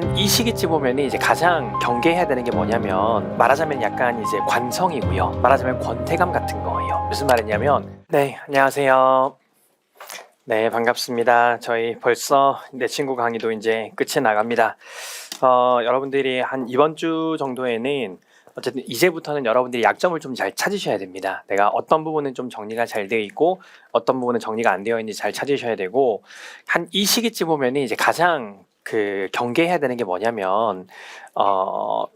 한 이 시기쯤 보면 이제 가장 경계해야 되는 게 뭐냐면 말하자면 약간 이제 관성이고요. 말하자면 권태감 같은 거예요. 무슨 말이냐면 네 안녕하세요. 네 반갑습니다. 저희 벌써 내 친구 강의도 이제 끝이 나갑니다. 어, 여러분들이 한 이번 주 정도에는 어쨌든 이제부터는 여러분들이 약점을 좀 잘 찾으셔야 됩니다. 내가 어떤 부분은 좀 정리가 잘 되어 있고 어떤 부분은 정리가 안 되어 있는지 잘 찾으셔야 되고 한 이 시기쯤 보면 이제 가장 그 경계해야 되는 게 뭐냐면 어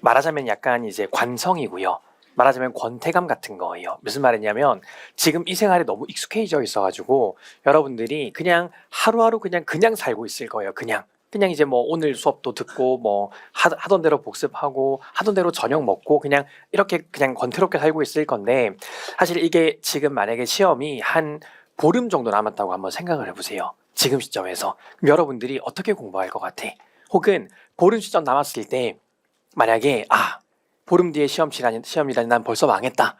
말하자면 약간 이제 관성이고요. 말하자면 권태감 같은 거예요. 무슨 말이냐면 지금 이 생활에 너무 익숙해져 있어가지고 여러분들이 그냥 하루하루 그냥 그냥 살고 있을 거예요. 그냥 그냥 이제 뭐 오늘 수업도 듣고 뭐 하, 하던 대로 복습하고 하던 대로 저녁 먹고 그냥 이렇게 그냥 권태롭게 살고 있을 건데 사실 이게 지금 만약에 시험이 한 보름 정도 남았다고 한번 생각을 해보세요. 지금 시점에서 여러분들이 어떻게 공부할 것 같아? 혹은 보름 시점 남았을 때 만약에 아 보름 뒤에 시험 시간이 시험이라니 난 벌써 망했다.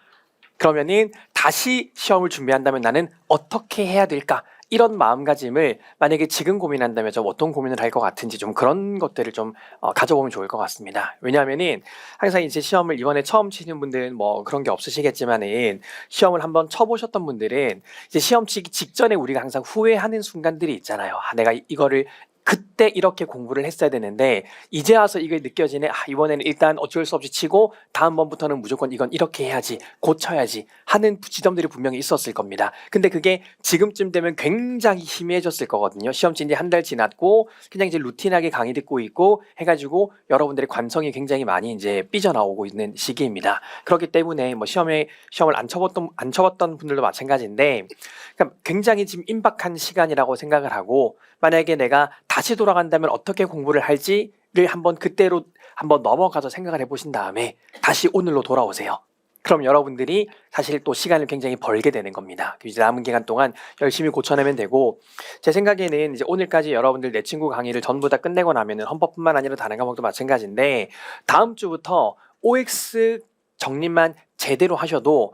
그러면은 다시 시험을 준비한다면 나는 어떻게 해야 될까? 이런 마음가짐을 만약에 지금 고민한다면 좀 어떤 고민을 할 것 같은지 좀 그런 것들을 좀 어, 가져보면 좋을 것 같습니다. 왜냐하면은 항상 이제 시험을 이번에 처음 치는 분들은 뭐 그런 게 없으시겠지만은 시험을 한번 쳐보셨던 분들은 이제 시험 치기 직전에 우리가 항상 후회하는 순간들이 있잖아요. 아, 내가 이- 이거를 그때 이렇게 공부를 했어야 되는데 이제 와서 이게 느껴지네. 아, 이번에는 일단 어쩔 수 없이 치고 다음번부터는 무조건 이건 이렇게 해야지 고쳐야지 하는 지점들이 분명히 있었을 겁니다. 근데 그게 지금쯤 되면 굉장히 희미해졌을 거거든요. 시험 친 지 한 달 지났고 그냥 이제 루틴하게 강의 듣고 있고 해가지고 여러분들의 관성이 굉장히 많이 이제 삐져나오고 있는 시기입니다. 그렇기 때문에 뭐 시험에 시험을 안 쳐봤던 안 쳐봤던 분들도 마찬가지인데 그러니까 굉장히 지금 임박한 시간이라고 생각을 하고 만약에 내가 다시 돌아간다면 어떻게 공부를 할지를 한번 그때로 한번 넘어가서 생각을 해보신 다음에 다시 오늘로 돌아오세요. 그럼 여러분들이 사실 또 시간을 굉장히 벌게 되는 겁니다. 그 이제 남은 기간 동안 열심히 고쳐내면 되고 제 생각에는 이제 오늘까지 여러분들 내 친구 강의를 전부 다 끝내고 나면은 헌법뿐만 아니라 다른 과목도 마찬가지인데 다음 주부터 OX 정리만 제대로 하셔도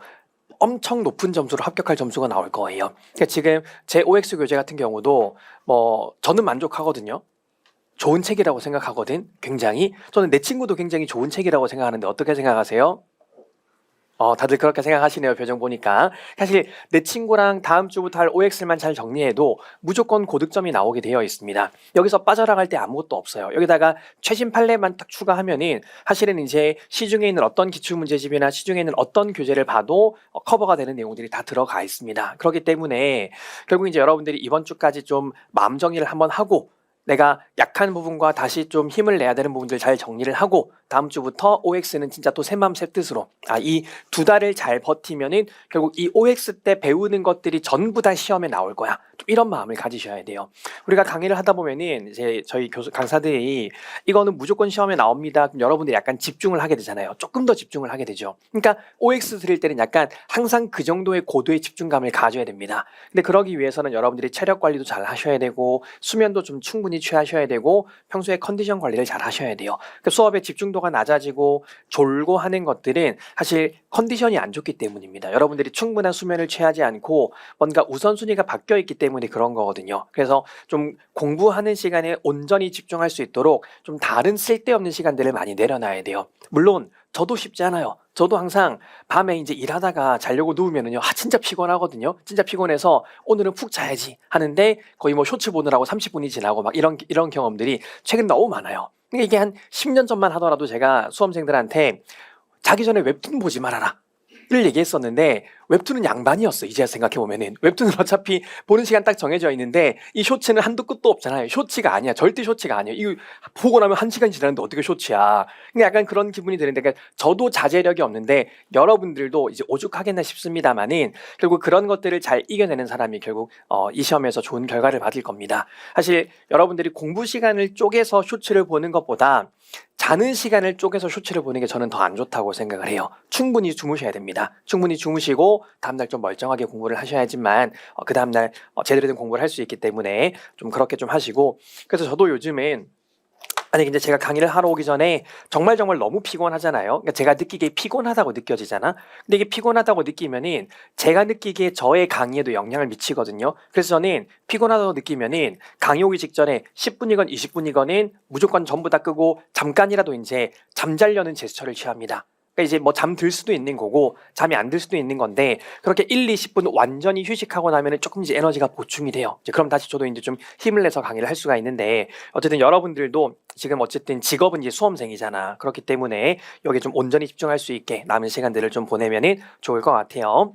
엄청 높은 점수로 합격할 점수가 나올 거예요. 그러니까 지금 제 OX 교재 같은 경우도 뭐 저는 만족하거든요. 좋은 책이라고 생각하거든. 굉장히 저는 내 친구도 굉장히 좋은 책이라고 생각하는데 어떻게 생각하세요? 어, 다들 그렇게 생각하시네요. 표정 보니까. 사실 내 친구랑 다음 주부터 할 OX만 잘 정리해도 무조건 고득점이 나오게 되어 있습니다. 여기서 빠져나갈 때 아무것도 없어요. 여기다가 최신 판례만 딱 추가하면은 사실은 이제 시중에 있는 어떤 기출문제집이나 시중에 있는 어떤 교재를 봐도 어, 커버가 되는 내용들이 다 들어가 있습니다. 그렇기 때문에 결국 이제 여러분들이 이번 주까지 좀 마음 정리를 한번 하고 내가 약한 부분과 다시 좀 힘을 내야 되는 부분들 잘 정리를 하고 다음 주부터 OX는 진짜 또 새마음 새 뜻으로 아 이 두 달을 잘 버티면은 결국 이 OX 때 배우는 것들이 전부 다 시험에 나올 거야. 좀 이런 마음을 가지셔야 돼요. 우리가 강의를 하다 보면은 이제 저희 교수 강사들이 이거는 무조건 시험에 나옵니다. 그럼 여러분들이 약간 집중을 하게 되잖아요. 조금 더 집중을 하게 되죠. 그러니까 OX 드릴 때는 약간 항상 그 정도의 고도의 집중감을 가져야 됩니다. 근데 그러기 위해서는 여러분들이 체력 관리도 잘 하셔야 되고 수면도 좀 충분히 취하셔야 되고 평소에 컨디션 관리를 잘 하셔야 돼요. 그 수업에 집중도 가 낮아지고 졸고 하는 것들은 사실 컨디션이 안 좋기 때문입니다. 여러분들이 충분한 수면을 취하지 않고 뭔가 우선순위가 바뀌어 있기 때문에 그런 거거든요. 그래서 좀 공부하는 시간에 온전히 집중할 수 있도록 좀 다른 쓸데없는 시간들을 많이 내려놔야 돼요. 물론 저도 쉽지 않아요. 저도 항상 밤에 이제 일하다가 자려고 누우면은요, 아, 진짜 피곤하거든요. 진짜 피곤해서 오늘은 푹 자야지 하는데 거의 뭐 쇼츠 보느라고 30분이 지나고 막 이런, 이런 경험들이 최근 너무 많아요. 그러니까 이게 한 10년 전만 하더라도 제가 수험생들한테 자기 전에 웹툰 보지 말아라. 를 얘기했었는데 웹툰은 양반이었어 이제야 생각해보면은. 웹툰은 어차피 보는 시간 딱 정해져 있는데 이 쇼츠는 한도 끝도 없잖아요. 쇼츠가 아니야. 절대 쇼츠가 아니야. 이거 보고 나면 한 시간 지났는데 어떻게 쇼츠야? 그러니까 약간 그런 기분이 드는데 그러니까 저도 자제력이 없는데 여러분들도 이제 오죽하겠나 싶습니다만은 결국 그런 것들을 잘 이겨내는 사람이 결국 어, 이 시험에서 좋은 결과를 받을 겁니다. 사실 여러분들이 공부 시간을 쪼개서 쇼츠를 보는 것보다 자는 시간을 쪼개서 쇼츠를 보는 게 저는 더 안 좋다고 생각을 해요. 충분히 주무셔야 됩니다. 충분히 주무시고 다음날 좀 멀쩡하게 공부를 하셔야지만 어, 그 다음날 어, 제대로 된 공부를 할 수 있기 때문에 좀 그렇게 좀 하시고 그래서 저도 요즘엔 아니 근데 제가 강의를 하러 오기 전에 정말 정말 너무 피곤하잖아요. 그러니까 제가 느끼기에 피곤하다고 느껴지잖아. 근데 이게 피곤하다고 느끼면은 제가 느끼기에 저의 강의에도 영향을 미치거든요. 그래서 저는 피곤하다고 느끼면은 강의 오기 직전에 10분이건 20분이건은 무조건 전부 다 끄고 잠깐이라도 이제 잠자려는 제스처를 취합니다. 그러니까 이제 뭐 잠 들 수도 있는 거고 잠이 안 들 수도 있는 건데 그렇게 1, 20분 완전히 휴식하고 나면은 조금 이제 에너지가 보충이 돼요. 이제 그럼 다시 저도 이제 좀 힘을 내서 강의를 할 수가 있는데 어쨌든 여러분들도 지금 어쨌든 직업은 이제 수험생이잖아. 그렇기 때문에 여기 좀 온전히 집중할 수 있게 남은 시간들을 좀 보내면은 좋을 것 같아요.